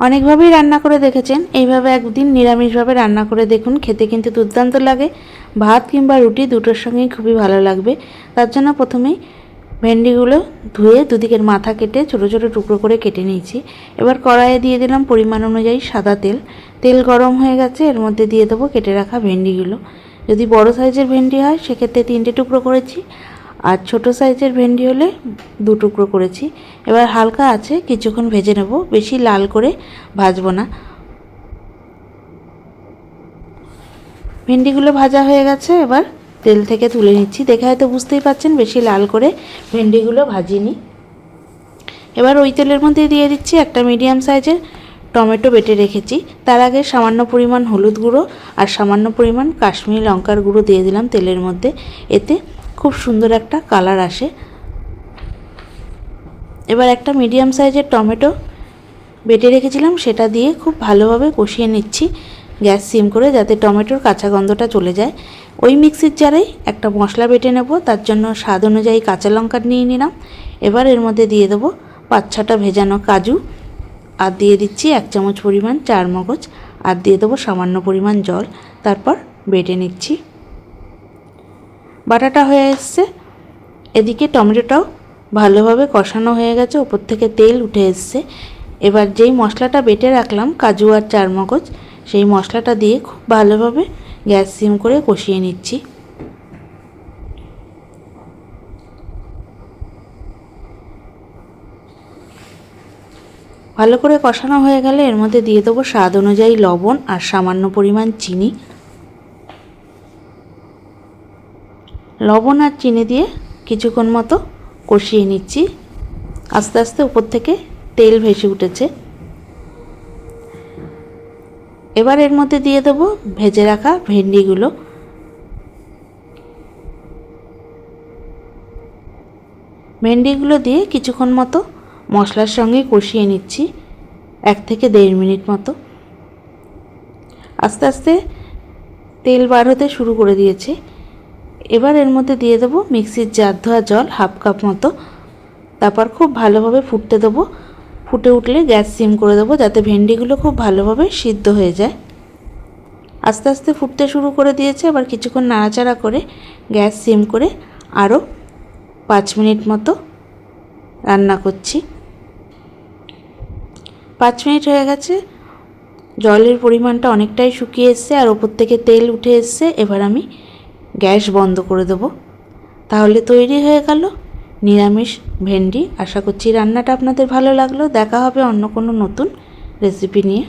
অনেকভাবেই রান্না করে দেখেছেন। এইভাবে একদিন নিরামিষভাবে রান্না করে দেখুন, খেতে কিন্তু দুর্দান্ত লাগে। ভাত কিংবা রুটি দুটোর সঙ্গেই খুবই ভালো লাগবে। তার জন্য প্রথমেই ভেন্ডিগুলো ধুয়ে দুদিকের মাথা কেটে ছোটো ছোটো টুকরো করে কেটে নিয়েছি। এবার কড়াইয়ে দিয়ে দিলাম পরিমাণ অনুযায়ী সাদা তেল। তেল গরম হয়ে গেছে, এর মধ্যে দিয়ে দেবো কেটে রাখা ভেন্ডিগুলো। যদি বড় সাইজের ভেন্ডি হয়, সেক্ষেত্রে তিনটে টুকরো করেছি। আর ছোট সাইজের ভেন্ডি হলে দু টুকরো করেছি। এবার হালকা আছে, কিছুক্ষণ ভেজে নেব। বেশি লাল করে ভাজবো না। ভেন্ডিগুলো ভাজা হয়ে গেছে, এবার তেল থেকে তুলে নিচ্ছি। দেখে হয়তো বুঝতেই পাচ্ছেন, বেশি লাল করে ভেন্ডিগুলো ভাজিনি। এবার ওই তেলের মধ্যে দিয়ে দিচ্ছি একটা মিডিয়াম সাইজের টমেটো বেটে রেখেছি। তার আগে সামান্য পরিমাণ হলুদ গুঁড়ো আর সামান্য পরিমাণ কাশ্মীরি লঙ্কার গুঁড়ো দিয়ে দিলাম তেলের মধ্যে। এতে খুব সুন্দর একটা কালার আসে। এবার একটা মিডিয়াম সাইজের টমেটো বেটে রেখেছিলাম, সেটা দিয়ে খুব ভালোভাবে কষিয়ে নিচ্ছি গ্যাস সিম করে, যাতে টমেটোর কাঁচা গন্ধটা চলে যায়। ওই মিক্সির জারেই একটা মশলা বেটে নেব, তার জন্য স্বাদ অনুযায়ী কাঁচা লঙ্কা নিয়ে নিলাম। এবার এর মধ্যে দিয়ে দেবো পাঁচ ছটা ভেজানো কাজু, আর দিয়ে দিচ্ছি এক চামচ পরিমাণ চার মগজ আর দিয়ে দেবো সামান্য পরিমাণ জল, তারপর বেটে নিচ্ছি। বাটাটা হয়ে এসছে। এদিকে টমেটোটাও ভালোভাবে কষানো হয়ে গেছে ওপর থেকে তেল উঠে এসছে। এবার যেই মশলাটা বেটে রাখলাম, কাজু আর চারমগজ, সেই মশলাটা দিয়ে খুব ভালোভাবে গ্যাস সিম করে কষিয়ে নিচ্ছি। ভালো করে কষানো হয়ে গেলে এর মধ্যে দিয়ে দেবো স্বাদ অনুযায়ী লবণ আর সামান্য পরিমাণ চিনি। লবণ আর চিনি দিয়ে কিছুক্ষণ মতো কষিয়ে নিচ্ছি। আস্তে আস্তে উপর থেকে তেল ভেসে উঠেছে। এবার এর মধ্যে দিয়ে দেবো ভেজে রাখা ভেন্ডিগুলো। ভেন্ডিগুলো দিয়ে কিছুক্ষণ মতো মশলার সঙ্গে কষিয়ে নিচ্ছি, এক থেকে দেড় মিনিট মতো। আস্তে আস্তে তেল বার হতে শুরু করে দিয়েছে। এবার এর মধ্যে দিয়ে দেবো মিক্সির জার ধোয়া জল হাফ কাপ মতো। তারপর খুব ভালোভাবে ফুটতে দেবো। ফুটে উঠলে গ্যাস সিম করে দেবো যাতে ভেন্ডিগুলো খুব ভালোভাবে সিদ্ধ হয়ে যায়। আস্তে আস্তে ফুটতে শুরু করে দিয়েছে। আবার কিছুক্ষণ নাড়াচাড়া করে গ্যাস সিম করে আরও পাঁচ মিনিট মতো রান্না করছি। পাঁচ মিনিট হয়ে গেছে। জলের পরিমাণটা অনেকটাই শুকিয়ে এসছে আর ওপর থেকে তেল উঠে এসছে। এবার আমি গ্যাস বন্ধ করে দেবো। তাহলে তৈরি হয়ে গেল নিরামিষ ভেন্ডি। আশা করছি রান্নাটা আপনাদের ভালো লাগল। দেখা হবে অন্য কোনো নতুন রেসিপি নিয়ে।